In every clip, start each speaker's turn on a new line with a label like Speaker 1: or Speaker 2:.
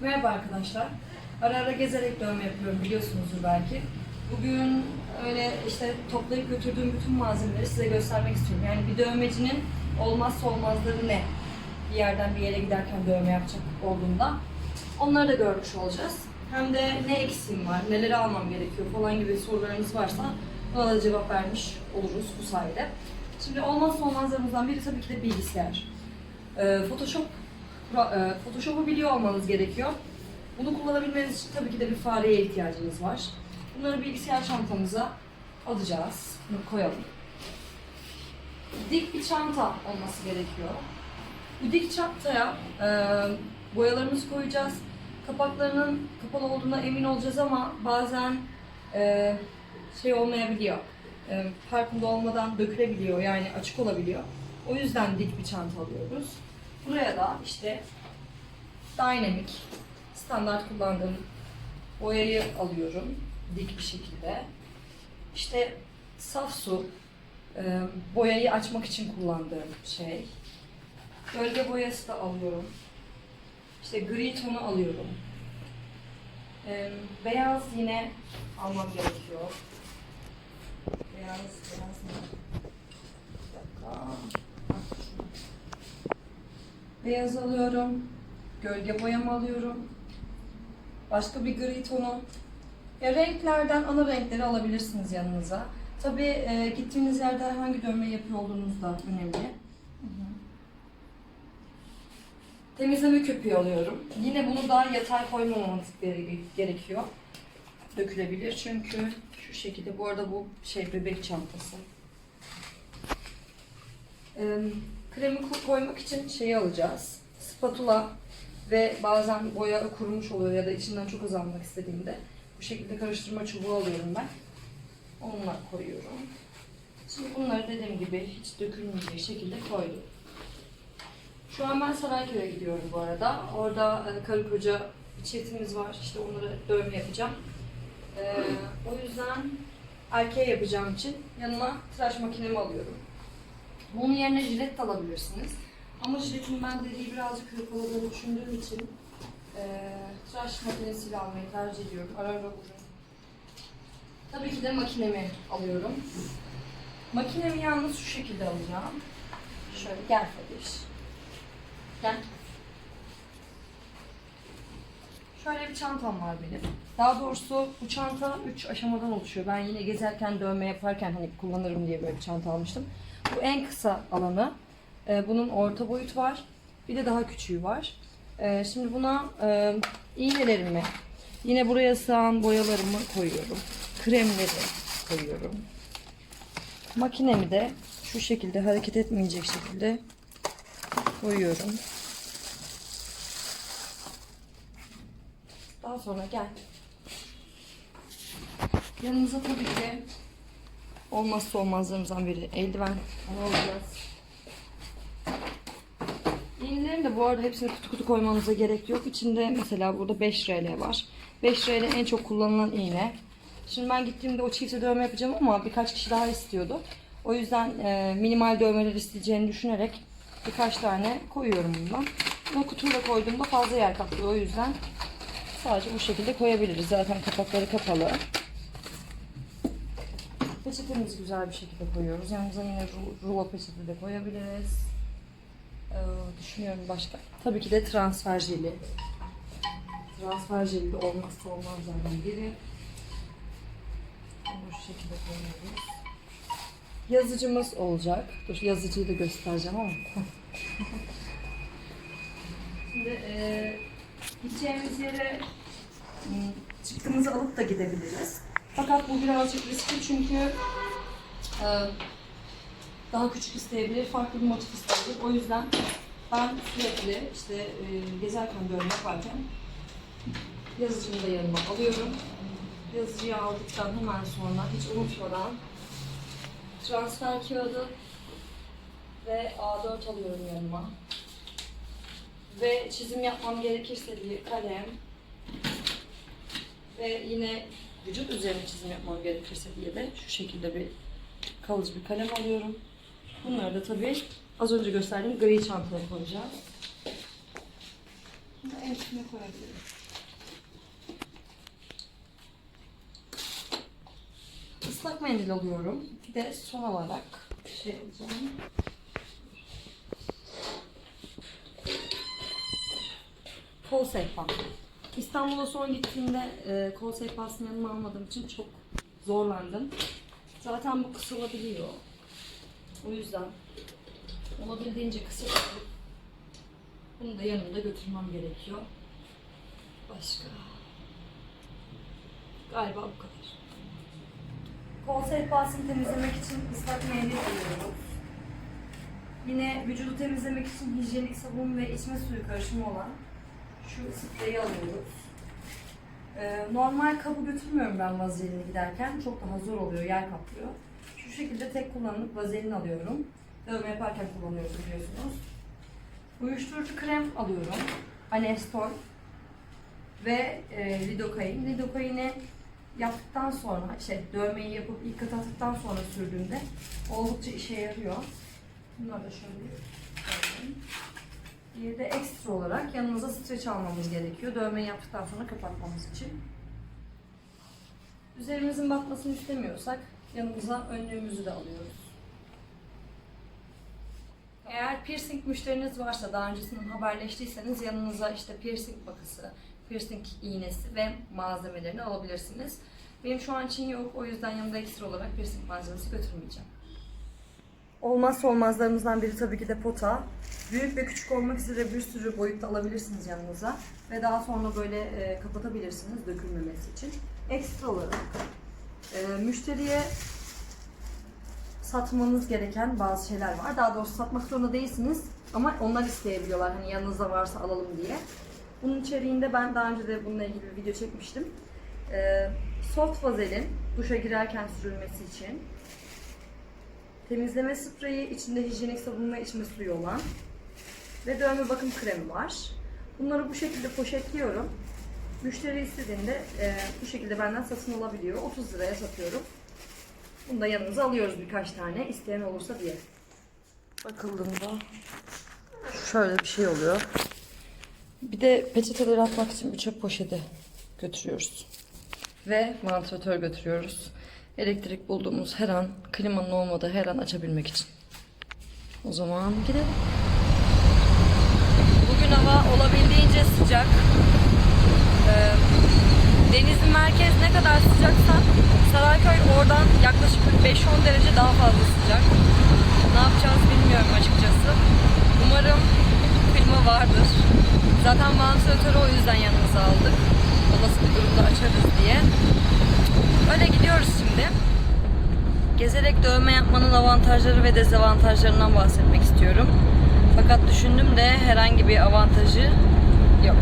Speaker 1: Merhaba arkadaşlar. Ara ara gezerek dövme yapıyorum biliyorsunuzdur belki. Bugün öyle işte toplayıp götürdüğüm bütün malzemeleri size göstermek istiyorum. Yani bir dövmecinin olmazsa olmazları ne? Bir yerden bir yere giderken dövme yapacak olduğunda. Onları da görmüş olacağız. Hem de ne eksiğim var, neleri almam gerekiyor falan gibi sorularınız varsa buna da cevap vermiş oluruz bu sayede. Şimdi olmazsa olmazlarımızdan biri tabii ki de bilgisayar. Ee, Photoshop Photoshop'u biliyor olmanız gerekiyor. Bunu kullanabilmeniz için tabii ki de bir fareye ihtiyacınız var. Bunları bilgisayar çantamıza alacağız. Bunu koyalım. Dik bir çanta olması gerekiyor. Bu dik çantaya e, boyalarımızı koyacağız. Kapaklarının kapalı olduğuna emin olacağız ama bazen e, şey olmayabiliyor. E, farkında olmadan dökülebiliyor yani açık olabiliyor. O yüzden dik bir çanta alıyoruz. Buraya da işte Dynamic standart kullandığım boyayı alıyorum dik bir şekilde. İşte saf su e, boyayı açmak için kullandığım şey. Gölge boyası da alıyorum. İşte gri tonu alıyorum. E, beyaz yine almam gerekiyor. Beyaz, beyaz ne? Bir dakika. Beyaz alıyorum. Gölge boyamı alıyorum. Başka bir gri tonu. Ya renklerden ana renkleri alabilirsiniz yanınıza. Tabii e, gittiğiniz yerde hangi dövme yapıyor olduğunuz da önemli. Temizleme köpüğü alıyorum. Yine bunu daha yatay koymamamız gere- gerekiyor. Dökülebilir çünkü şu şekilde. Bu arada bu şey bebek çantası. Ee, kremi ko- koymak için şeyi alacağız. Spatula ve bazen boya kurumuş oluyor ya da içinden çok az almak istediğimde bu şekilde karıştırma çubuğu alıyorum ben. Onunla koyuyorum. Şimdi bunları dediğim gibi hiç dökülmeyecek şekilde koydum. Şu an ben Sarayköy'e gidiyorum bu arada. Orada e, karı koca bir çiftimiz var. İşte onlara dövme yapacağım. Ee, o yüzden erkeğe yapacağım için yanıma tıraş makinemi alıyorum. Bunun yerine jilet de alabilirsiniz. Ama jiletin ben deriyi birazcık hırpaladığını düşündüğüm için eee tıraş makinesiyle almayı tercih ediyorum. Ara ara. Tabii ki de makinemi alıyorum. Makinemi yalnız şu şekilde alacağım. Şöyle gel Fadiş. Gel. Şöyle bir çantam var benim. Daha doğrusu bu çanta 3 aşamadan oluşuyor. Ben yine gezerken, dövme yaparken hani kullanırım diye böyle bir çanta almıştım. Bu en kısa alanı. Ee, bunun orta boyut var. Bir de daha küçüğü var. Ee, şimdi buna e, iğnelerimi, yine buraya sığan boyalarımı koyuyorum. Kremleri koyuyorum. Makinemi de şu şekilde hareket etmeyecek şekilde koyuyorum. Daha sonra gel. Yanımıza tabii ki olmazsa olmazlarımızdan biri eldiven alacağız. İğnelerin de bu arada hepsini kutu kutu koymanıza gerek yok. İçinde mesela burada 5 RL var. 5 RL en çok kullanılan iğne. Şimdi ben gittiğimde o çifte dövme yapacağım ama birkaç kişi daha istiyordu. O yüzden e, minimal dövmeler isteyeceğini düşünerek birkaç tane koyuyorum bundan. Ama kutuyla koyduğumda fazla yer kaplıyor. O yüzden sadece bu şekilde koyabiliriz. Zaten kapakları kapalı. Peçetemizi güzel bir şekilde koyuyoruz. Yanımıza yine ru- rulo peçete de koyabiliriz. Ee, düşünüyorum başka. Tabii ki de transfer jeli. Transfer jeli de olmazsa olmazlardan biri. Bunu şu şekilde koyuyoruz. Yazıcımız olacak. Dur yazıcıyı da göstereceğim ama. Şimdi e, gideceğimiz yere m, çıktığımızı alıp da gidebiliriz. Fakat bu birazcık riskli çünkü e, daha küçük isteyebilir, farklı bir motif isteyebilir. O yüzden ben sürekli işte e, gezerken dövme yaparken yazıcımı da yanıma alıyorum. Yazıcıyı aldıktan hemen sonra hiç unutmadan transfer kağıdı ve A4 alıyorum yanıma. Ve çizim yapmam gerekirse bir kalem ve yine vücut üzerine çizim yapmam gerekirse diye de şu şekilde bir kalıcı bir kalem alıyorum. Bunları da tabii az önce gösterdiğim gri çantaya koyacağız.
Speaker 2: Bunu en üstüne koyabilirim.
Speaker 1: Islak mendil alıyorum. Bir de son olarak şey alacağım. Kol sehpa. İstanbul'a son gittiğimde e, kol sehpasını yanıma almadığım için çok zorlandım. Zaten bu kısılabiliyor. O yüzden olabildiğince kısa tutup bunu da yanımda götürmem gerekiyor. Başka? Galiba bu kadar. Kol sehpasını temizlemek için ıslak mendil alıyoruz. Yine vücudu temizlemek için hijyenik sabun ve içme suyu karışımı olan şu spreyi alıyoruz. Ee, normal kabı götürmüyorum ben vazelinini giderken. Çok daha zor oluyor, yer kaplıyor. Şu şekilde tek kullanımlık vazelin alıyorum. Dövme yaparken kullanıyoruz biliyorsunuz. Uyuşturucu krem alıyorum. Anestol ve e, lidokain. Lidokaini yaptıktan sonra, şey dövmeyi yapıp ilk kat attıktan sonra sürdüğümde oldukça işe yarıyor. Bunları da şöyle koyayım. Bir de ekstra olarak yanımıza streç almamız gerekiyor. Dövmeyi yaptıktan sonra kapatmamız için. Üzerimizin batmasını istemiyorsak yanımıza önlüğümüzü de alıyoruz. Eğer piercing müşteriniz varsa daha öncesinden haberleştiyseniz yanınıza işte piercing bakısı, piercing iğnesi ve malzemelerini alabilirsiniz. Benim şu an için yok o yüzden yanımda ekstra olarak piercing malzemesi götürmeyeceğim. Olmazsa olmazlarımızdan biri tabii ki de pota. Büyük ve küçük olmak üzere bir sürü boyutta alabilirsiniz yanınıza. Ve daha sonra böyle e, kapatabilirsiniz dökülmemesi için. Ekstra olarak e, müşteriye satmanız gereken bazı şeyler var. Daha doğrusu satmak zorunda değilsiniz ama onlar isteyebiliyorlar hani yanınızda varsa alalım diye. Bunun içeriğinde ben daha önce de bununla ilgili bir video çekmiştim. Ee, soft vazelin duşa girerken sürülmesi için. Temizleme spreyi, içinde hijyenik sabun ve içme suyu olan. Ve dövme bakım kremi var. Bunları bu şekilde poşetliyorum. Müşteri istediğinde e, bu şekilde benden satın alabiliyor. 30 liraya satıyorum. Bunu da yanımıza alıyoruz birkaç tane isteyen olursa diye. Bakıldığında şöyle bir şey oluyor. Bir de peçeteleri atmak için bir çöp poşeti götürüyoruz. Ve vantilatör götürüyoruz. Elektrik bulduğumuz her an, klimanın olmadığı her an açabilmek için. O zaman gidelim. Bugün hava olabildiğince sıcak. Ee, denizin merkez ne kadar sıcaksa Sarayköy oradan yaklaşık 5-10 derece daha fazla sıcak. Ne yapacağız bilmiyorum açıkçası. Umarım klima vardır. Zaten vantilatörü o yüzden yanımıza aldık. Olası bir durumda açarız diye. Öyle gidiyoruz şimdi. Gezerek dövme yapmanın avantajları ve dezavantajlarından bahsetmek istiyorum. Fakat düşündüm de herhangi bir avantajı yok.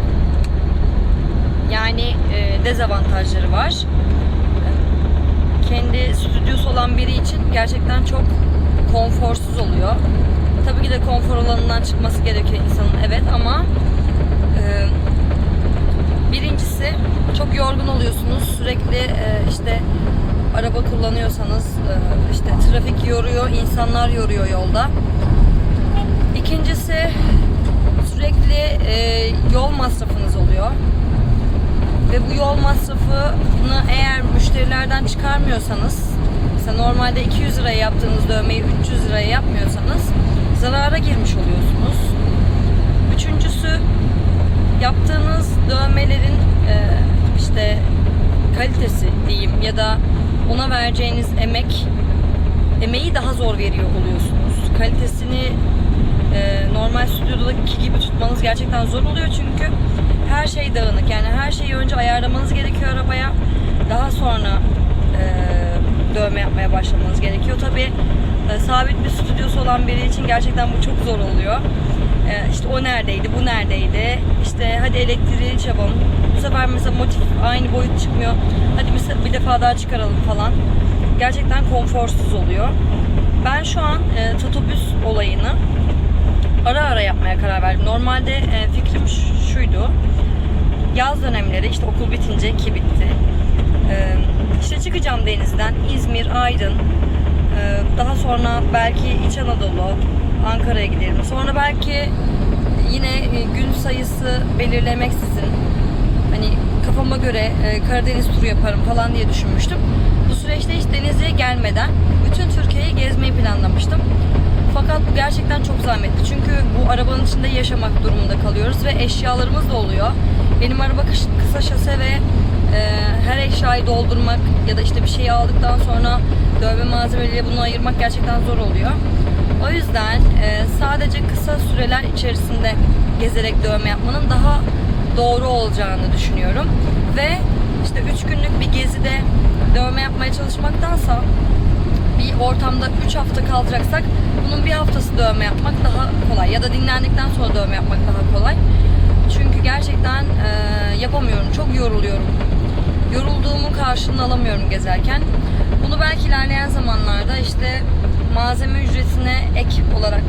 Speaker 1: Yani e, dezavantajları var. Kendi stüdyosu olan biri için gerçekten çok konforsuz oluyor. Tabii ki de konfor alanından çıkması gerekiyor insanın evet ama e, birincisi çok yorgun oluyorsunuz. İşte araba kullanıyorsanız e, işte trafik yoruyor, insanlar yoruyor yolda. İkincisi sürekli e, yol masrafınız oluyor. Ve bu yol masrafını eğer müşterilerden çıkarmıyorsanız mesela normalde 200 liraya yaptığınız dövmeyi 300 liraya yapmıyorsanız zarara girmiş oluyorsunuz. Üçüncüsü yaptığınız dövmelerin e, işte kalitesi diyeyim ya da ona vereceğiniz emek emeği daha zor veriyor oluyorsunuz. Kalitesini e, normal stüdyodaki gibi tutmanız gerçekten zor oluyor çünkü her şey dağınık. Yani her şeyi önce ayarlamanız gerekiyor arabaya. Daha sonra e, dövme yapmaya başlamanız gerekiyor. Tabi e, sabit bir stüdyosu olan biri için gerçekten bu çok zor oluyor. E, işte o neredeydi, bu neredeydi. İşte hadi elektriği çabalım. Bu sefer mesela motif aynı boyut çıkmıyor. Hadi bir, bir defa daha çıkaralım falan. Gerçekten konforsuz oluyor. Ben şu an e, tatobüs olayını ara ara yapmaya karar verdim. Normalde e, fikrim şuydu. Yaz dönemleri işte okul bitince ki bitti. E, işte çıkacağım denizden İzmir, Aydın. e, daha sonra belki İç Anadolu, Ankara'ya giderim. Sonra belki yine e, gün sayısı belirlemeksizin hani kafama göre e, Karadeniz turu yaparım falan diye düşünmüştüm. Bu süreçte hiç Denizli'ye gelmeden bütün Türkiye'yi gezmeyi planlamıştım. Fakat bu gerçekten çok zahmetli. Çünkü bu arabanın içinde yaşamak durumunda kalıyoruz ve eşyalarımız da oluyor. Benim araba kısa şase ve e, her eşyayı doldurmak ya da işte bir şeyi aldıktan sonra dövme malzemeleriyle bunu ayırmak gerçekten zor oluyor. O yüzden e, sadece kısa süreler içerisinde gezerek dövme yapmanın daha doğru olacağını düşünüyorum. Ve işte 3 günlük bir gezide dövme yapmaya çalışmaktansa bir ortamda 3 hafta kalacaksak bunun bir haftası dövme yapmak daha kolay ya da dinlendikten sonra dövme yapmak daha kolay. Çünkü gerçekten e, yapamıyorum. Çok yoruluyorum. Yorulduğumun karşılığını alamıyorum gezerken. Bunu belki ilerleyen zamanlarda işte malzeme ücretine ek olarak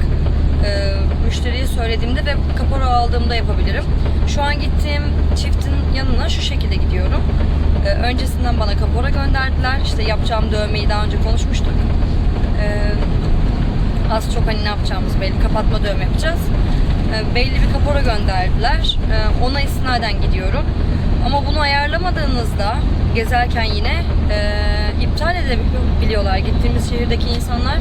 Speaker 1: e, müşteriye söylediğimde ve kapora aldığımda yapabilirim. Şu an gittiğim çiftin yanına şu şekilde gidiyorum. E, öncesinden bana kapora gönderdiler. İşte yapacağım dövmeyi daha önce konuşmuştuk. E, az çok hani ne yapacağımız belli. Kapatma dövme yapacağız. E, belli bir kapora gönderdiler. E, ona istinaden gidiyorum. Ama bunu ayarlamadığınızda gezerken yine e, iptal edebiliyorlar. Gittiğimiz şehirdeki insanlar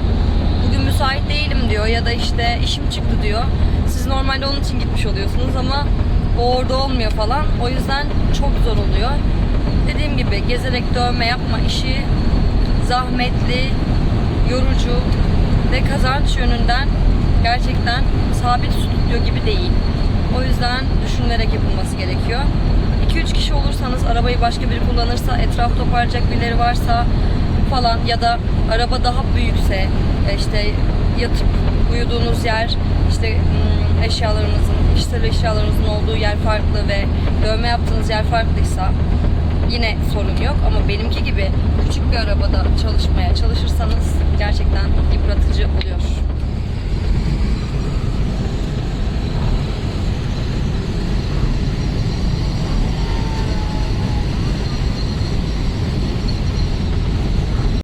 Speaker 1: bugün müsait değilim diyor ya da işte işim çıktı diyor. Siz normalde onun için gitmiş oluyorsunuz ama o orada olmuyor falan. O yüzden çok zor oluyor. Dediğim gibi gezerek dövme yapma işi zahmetli, yorucu ve kazanç yönünden gerçekten sabit stüdyo gibi değil. O yüzden düşünülerek yapılması gerekiyor. 2-3 kişi olursanız arabayı başka biri kullanırsa, etraf toparlayacak birileri varsa falan ya da araba daha büyükse e, işte yatıp uyuduğunuz yer işte hmm, eşyalarınızın, kişisel eşyalarınızın olduğu yer farklı ve dövme yaptığınız yer farklıysa yine sorun yok ama benimki gibi küçük bir arabada çalışmaya çalışırsanız gerçekten yıpratıcı oluyor.